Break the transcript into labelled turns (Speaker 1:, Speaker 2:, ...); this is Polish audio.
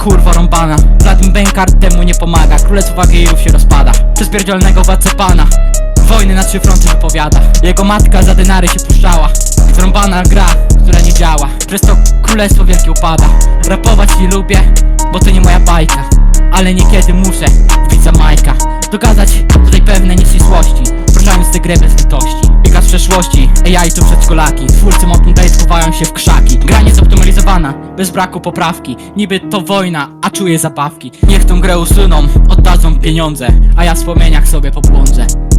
Speaker 1: kurwa rąbana. Wladimir Bękart temu nie pomaga. Królestwo Wagirów się rozpada. Przez pierdzielnego władcę pana. Wojny na trzy fronty wypowiada. Jego matka za denary się puszczała. Zrąbana gra, która nie działa. Przez to królestwo wielkie upada. Rapować nie lubię, bo to nie moja bajka. Ale niekiedy muszę wbić za Majka. Dogadać tutaj pewne nieścisłości. Poruszając tę grę bez litości. Biega z przeszłości, AI to przedszkolaki. Twórcy Mountain Blade się w krzaki. Gra nie zoptymalizowana, bez braku poprawki. Niby to wojna, a czuję zabawki. Niech tą grę usuną, oddadzą pieniądze A ja w wspomnieniach sobie pobłądzę